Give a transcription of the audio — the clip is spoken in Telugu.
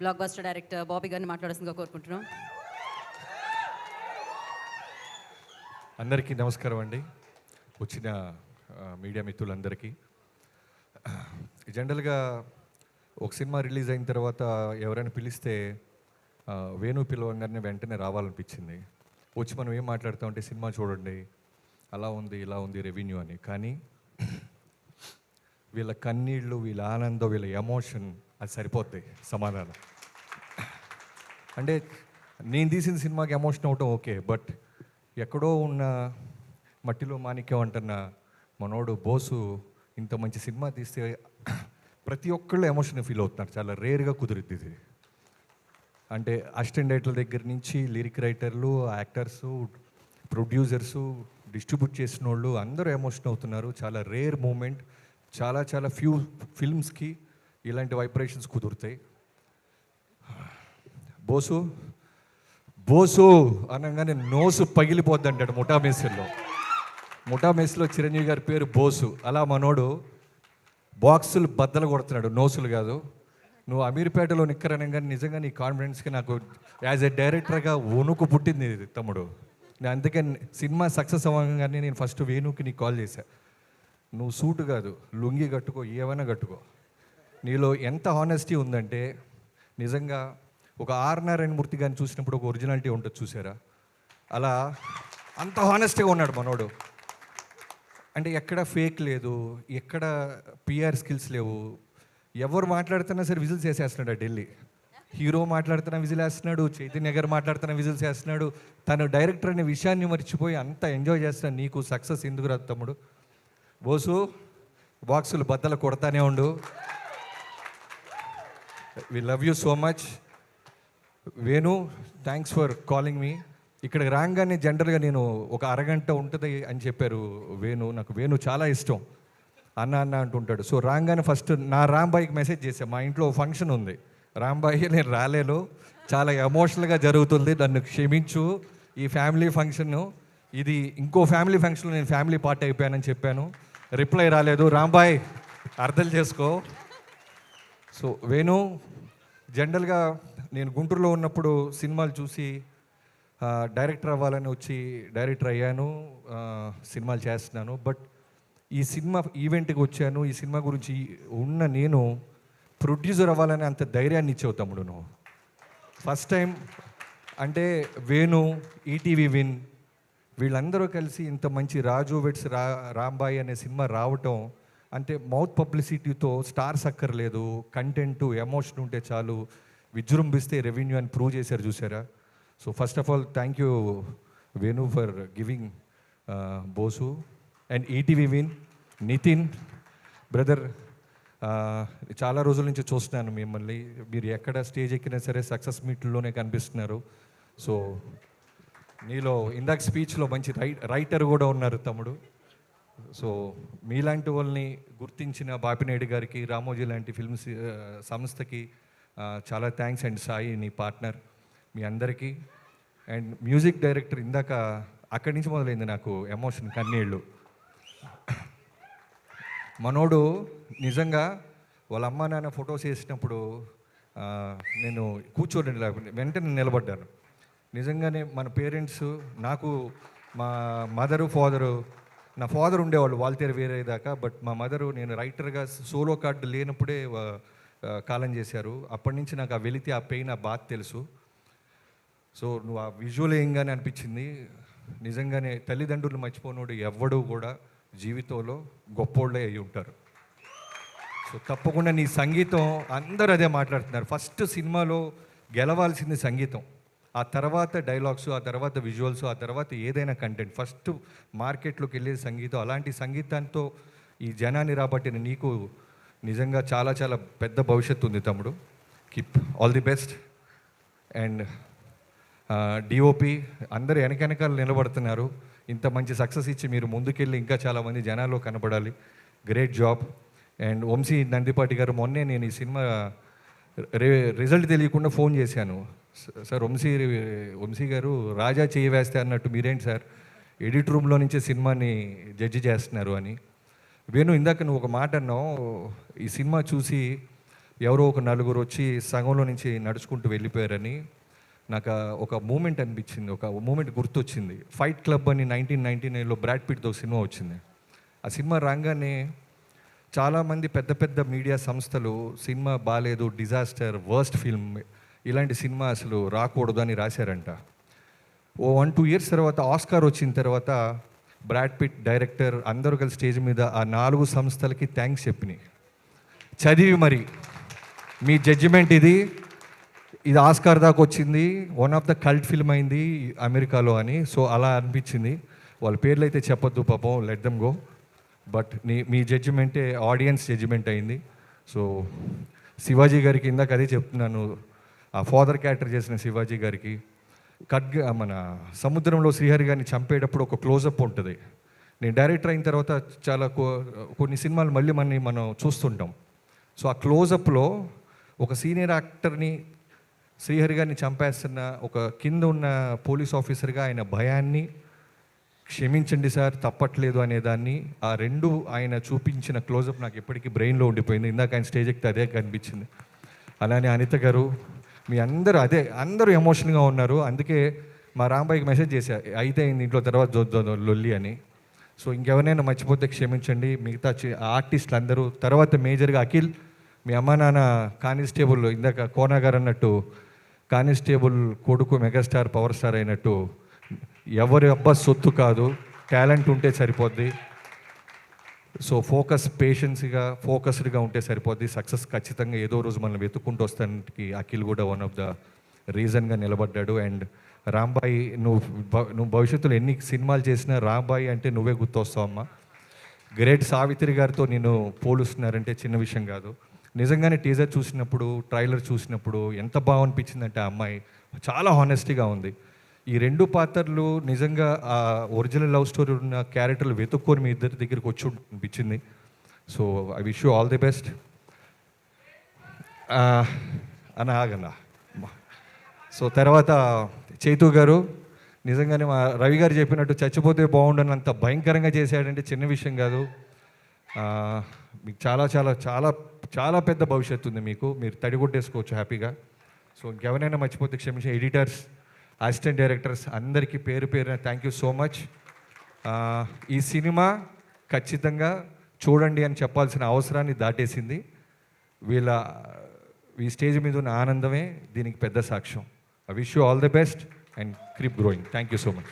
బ్లాక్ బస్టర్ డైరెక్టర్ బాబీ గారిని మాట్లాడాల్సిందిగా కోరుకుంటున్నాం. అందరికీ నమస్కారం అండి. వచ్చిన మీడియా మిత్రులందరికీ. జనరల్గా ఒక సినిమా రిలీజ్ అయిన తర్వాత ఎవరైనా పిలిస్తే వేణు పిలవంగానే వెంటనే రావాలనిపించింది. వచ్చి మనం ఏం మాట్లాడతామంటే సినిమా చూడండి అలా ఉంది ఇలా ఉంది రెవెన్యూ అని. కానీ వీళ్ళ కన్నీళ్ళు వీళ్ళ ఆనందం వీళ్ళ ఎమోషన్ అది సరిపోతాయి సమాధానం. అంటే నేను తీసిన సినిమాకి ఎమోషన్ అవటం ఓకే బట్ ఎక్కడో ఉన్న మట్టిలో మాణిక్యం అంటున్న మనోడు బోసు ఇంత మంచి సినిమా తీస్తే ప్రతి ఒక్కళ్ళు ఎమోషన్ ఫీల్ అవుతున్నారు. చాలా రేర్గా కుదురుద్ది ఇది. అంటే అసిస్టెంట్ డైరెక్టర్ల దగ్గర నుంచి లిరిక్ రైటర్లు యాక్టర్సు ప్రొడ్యూసర్సు డిస్ట్రిబ్యూట్ చేసిన వాళ్ళు అందరూ ఎమోషన్ అవుతున్నారు. చాలా రేర్ మూమెంట్ చాలా చాలా ఫ్యూ ఫిల్మ్స్కి ఇలాంటి వైబ్రేషన్స్ కుదురుతాయి. బోసు బోసు అనగానే నోసు పగిలిపోద్ది అంటాడు ముఠా మేస్లో ముఠా చిరంజీవి గారి పేరు బోసు. అలా మనోడు బాక్సులు బద్దలు కొడుతున్నాడు నోసులు కాదు. నువ్వు అమీర్పేటలో నిక్కరనగానే నిజంగా నీ కాన్ఫిడెన్స్కి నాకు యాజ్ ఎ డైరెక్టర్గా వణుకు పుట్టింది ఇది తమ్ముడు. నేను అందుకే సినిమా సక్సెస్ అవ్వగానే నేను ఫస్ట్ వేణుకి నీకు కాల్ చేశా. నువ్వు సూటు కాదు లుంగి కట్టుకో ఏమైనా కట్టుకో. నీలో ఎంత హానెస్టీ ఉందంటే నిజంగా ఒక ఆర్ నారాయణ మూర్తి గారిని చూసినప్పుడు ఒక ఒరిజినాలిటీ ఉంటుంది చూసారా? అలా అంత హానెస్ట్గా ఉన్నాడు మనోడు. అంటే ఎక్కడ ఫేక్ లేదు ఎక్కడ పిఆర్ స్కిల్స్ లేవు. ఎవరు మాట్లాడుతున్నా సరే విజిల్స్ వేసేస్తున్నాడు ఆ ఢిల్లీ. హీరో మాట్లాడుతున్న విజిల్ వేస్తున్నాడు చైతన్య గారు మాట్లాడుతున్న విజిల్స్ వేస్తున్నాడు. తను డైరెక్టర్ అనే విషయాన్ని మర్చిపోయి అంత ఎంజాయ్ చేస్తున్నాడు నీకు సక్సెస్ ఎందుకు రాదు తమ్ముడు? బోసు బాక్సులు బద్దలు కొడతానే ఉండు. We love you so much Venu thanks for calling మీ ఇక్కడ రాగానే జనరల్గా నేను ఒక అరగంట ఉంటుంది అని చెప్పారు వేణు నాకు వేణు చాలా ఇష్టం. అన్న అన్న అంటుంటాడు. సో రాగానే ఫస్ట్ నా రాంబాయికి మెసేజ్ చేశాను మా ఇంట్లో ఫంక్షన్ ఉంది. రాంబాయి నేను రాలేను. చాలా ఎమోషనల్గా జరుగుతుంది. నన్ను క్షమించు. ఈ ఫ్యామిలీ ఫంక్షన్ ఇది ఇంకో ఫ్యామిలీ ఫంక్షన్లో నేను ఫ్యామిలీ పార్ట్ అయిపోయానని చెప్పాను. రిప్లై రాలేదు. రాంబాయ్ అర్థం చేసుకో. సో వేణు జనరల్గా నేను గుంటూరులో ఉన్నప్పుడు సినిమాలు చూసి డైరెక్టర్ అవ్వాలని వచ్చి డైరెక్టర్ అయ్యాను సినిమాలు చేస్తున్నాను. బట్ ఈ సినిమా ఈవెంట్కి వచ్చాను. ఈ సినిమా గురించి ఉన్న నేను ప్రొడ్యూసర్ అవ్వాలని అంత ధైర్యాన్ని ఇచ్చావు తమ్ముడు నువ్వు. ఫస్ట్ టైం అంటే వేణు ఈటీవీ విన్ వీళ్ళందరూ కలిసి ఇంత మంచి రాజు వెట్స్ రా రాంబాయి అనే సినిమా రావటం అంటే మౌత్ పబ్లిసిటీతో స్టార్స్ అక్కర్లేదు కంటెంట్ ఎమోషన్ ఉంటే చాలు విజృంభిస్తే రెవెన్యూ అని ప్రూవ్ చేశారు చూసారా? So first of all thank you Venu for giving Bose and ETV Win Nithin brother చాలా రోజుల నుంచి చూస్తున్నాను మిమ్మల్ని. మీరు ఎక్కడ స్టేజ్ ఎక్కినా సరే సక్సెస్ మీట్లోనే కనిపిస్తున్నారు. సో నీలో ఇందాక స్పీచ్లో మంచి రై రైటర్ కూడా ఉన్నారు తమ్ముడు. సో మీలాంటి వాళ్ళని గుర్తించిన బాపినాయుడు గారికి రామోజీ లాంటి ఫిల్మ్స్ సంస్థకి చాలా థ్యాంక్స్ అండ్ సాయి నీ పార్ట్నర్ మీ అందరికీ. అండ్ మ్యూజిక్ డైరెక్టర్ ఇందాక అక్కడి నుంచి మొదలైంది నాకు ఎమోషన్ కన్నీళ్ళు. మనోడు నిజంగా వాళ్ళ అమ్మ నాన్న ఫొటోస్ వేసినప్పుడు నేను కూర్చోలేను లేకపోతే వెంటనే నిలబడ్డాను. నిజంగానే మన పేరెంట్స్ నాకు మా మదరు ఫాదరు నా ఫాదర్ ఉండేవాళ్ళు వాల్తేరు వేరే దాకా బట్ మా మదరు నేను రైటర్గా సోలో కార్డు లేనప్పుడే కాలం చేశారు. అప్పటి నుంచి నాకు ఆ వెళితే ఆ పెయిన్ ఆ బాధ తెలుసు. సో నువ్వు ఆ విజువల్ ఏంగానే అనిపించింది. నిజంగానే తల్లిదండ్రులు మర్చిపోనోడు ఎవ్వడూ కూడా జీవితంలో గొప్పోళ్ళే అయి ఉంటారు. సో తప్పకుండా నీ సంగీతం అందరూ అదే మాట్లాడుతున్నారు. ఫస్ట్ సినిమాలో గెలవాల్సింది సంగీతం. ఆ తర్వాత డైలాగ్స్ ఆ తర్వాత విజువల్స్ ఆ తర్వాత ఏదైనా కంటెంట్ ఫస్ట్ మార్కెట్లోకి వెళ్ళే సంగీతం అలాంటి సంగీతంతో ఈ జనాన్ని రాబట్టిన నీకు నిజంగా చాలా చాలా పెద్ద భవిష్యత్తు ఉంది తమ్ముడు. Keep all the best and DOP అందరు వెనకెనకాల నిలబడుతున్నారు. ఇంత మంచి సక్సెస్ ఇచ్చి మీరు ముందుకెళ్ళి ఇంకా చాలామంది జనాల్లో కనపడాలి great job and Vamsi Nandipati garu మొన్నే నేను ఈ సినిమా రిజల్ట్ తెలియకుండా ఫోన్ చేశాను. సార్ వంశీ వంశీ గారు రాజా చేయి వేస్తే అన్నట్టు మీరేంటి సార్? ఎడిట్ రూమ్లో నుంచే సినిమాని జడ్జి చేస్తున్నారు అని. వేణు ఇందాక నువ్వు ఒక మాట అన్నావు ఈ సినిమా చూసి ఎవరో ఒక నలుగురు వచ్చి సగంలో నుంచి నడుచుకుంటూ వెళ్ళిపోయారని. నాకు ఒక మూమెంట్ అనిపించింది ఒక మూమెంట్ గుర్తొచ్చింది. ఫైట్ క్లబ్ అని నైన్టీన్ నైన్టీ నైన్లో బ్రాడ్ పిట్తో సినిమా వచ్చింది. ఆ సినిమా రాగానే చాలామంది పెద్ద పెద్ద మీడియా సంస్థలు సినిమా బాగాలేదు డిజాస్టర్ వర్స్ట్ ఫిల్మ్ ఇలాంటి సినిమా అసలు రాకూడదు అని రాశారంట. ఓ వన్ టూ ఇయర్స్ తర్వాత ఆస్కార్ వచ్చిన తర్వాత బ్రాడ్ పిట్ డైరెక్టర్ అందరూ కలిసి స్టేజ్ మీద ఆ నాలుగు సంస్థలకి థ్యాంక్స్ చెప్పినాయి. చదివి మరి. మీ జడ్జిమెంట్ ఇది. ఇది ఆస్కార్ దాకా వచ్చింది. One of the cult film అయింది అమెరికాలో అని. సో అలా అనిపించింది. వాళ్ళ పేర్లు అయితే చెప్పొద్దు పాపం లెట్ దమ్ గో బట్ నీ మీ జడ్జిమెంటే ఆడియన్స్ జడ్జిమెంట్ అయింది. సో శివాజీ గారికి ఇందాక అదే చెప్తున్నాను. ఆ ఫాదర్ క్యారెక్టర్ చేసిన శివాజీ గారికి ఖడ్గ మన సముద్రంలో శ్రీహరి గారిని చంపేటప్పుడు ఒక క్లోజప్ ఉంటుంది. నేను డైరెక్టర్ అయిన తర్వాత చాలా కొన్ని సినిమాలు మళ్ళీ మనని మనం చూస్తుంటాం. సో ఆ క్లోజప్లో ఒక సీనియర్ యాక్టర్ని శ్రీహరి గారిని చంపేస్తున్న ఒక కింద ఉన్న పోలీస్ ఆఫీసర్గా ఆయన భయాన్ని క్షమించండి సార్ తప్పట్లేదు అనేదాన్ని ఆ రెండు ఆయన చూపించిన క్లోజప్ నాకు ఎప్పటికీ బ్రెయిన్లో ఉండిపోయింది. ఇందాక ఆయన స్టేజ్ ఎక్కితే అదే కనిపించింది. అలానే అనిత గారు మీ అందరూ అదే అందరూ ఎమోషన్గా ఉన్నారు. అందుకే మా రాంబాయికి మెసేజ్ చేశా అయితే ఇంట్లో తర్వాత చూద్దాం లొల్లి అని. సో ఇంకెవరైనా మర్చిపోతే క్షమించండి. మిగతా ఆర్టిస్టులు అందరూ తర్వాత మేజర్గా అఖిల్ మీ అమ్మ నాన్న కానిస్టేబుల్ ఇందాక కోనా గారు అన్నట్టు కానిస్టేబుల్ కొడుకు మెగాస్టార్ పవర్ స్టార్ అయినట్టు ఎవరి అబ్బా సొత్తు కాదు. టాలెంట్ ఉంటే సరిపోద్ది. సో ఫోకస్ పేషెన్స్గా ఫోకస్డ్గా ఉంటే సరిపోద్ది. సక్సెస్ ఖచ్చితంగా ఏదో రోజు మనం వెతుక్కుంటూ వస్తానికి అఖిల్ కూడా వన్ ఆఫ్ ద రీజన్గా నిలబడ్డాడు. అండ్ రాంబాయి నువ్వు నువ్వు భవిష్యత్తులో ఎన్ని సినిమాలు చేసినా రాంబాయి అంటే నువ్వే గుర్తొస్తావమ్మా గ్రేట్ సావిత్రి గారితో నేను పోలుస్తున్నారంటే చిన్న విషయం కాదు. నిజంగానే టీజర్ చూసినప్పుడు ట్రైలర్ చూసినప్పుడు ఎంత బాగా అనిపించిందంటే ఆ అమ్మాయి చాలా హానెస్టీగా ఉంది. ఈ రెండు పాత్రలు నిజంగా ఆ ఒరిజినల్ లవ్ స్టోరీ ఉన్న క్యారెక్టర్లు వెతుక్కొని మీ ఇద్దరి దగ్గరికి వచ్చి అనిపించింది. So I wish you all the best. అని ఆగన్నా సో తర్వాత చైతు గారు నిజంగానే మా రవి గారు చెప్పినట్టు చచ్చిపోతే బాగుండని అంత భయంకరంగా చేశాడంటే చిన్న విషయం కాదు. మీకు చాలా చాలా చాలా చాలా పెద్ద భవిష్యత్తు ఉంది మీకు. మీరు తడిగొట్టేసుకోవచ్చు హ్యాపీగా. సో ఇంకెవరైనా మర్చిపోతే క్షమించే ఎడిటర్స్ అసిస్టెంట్ డైరెక్టర్స్ అందరికీ పేరు పేరున థ్యాంక్ యూ సో మచ్ ఈ సినిమా ఖచ్చితంగా చూడండి అని చెప్పాల్సిన అవసరాన్ని దాటేసింది. వీళ్ళ ఈ స్టేజ్ మీద ఉన్న ఆనందమే దీనికి పెద్ద సాక్ష్యం. I wish you all the best and keep growing thank you so much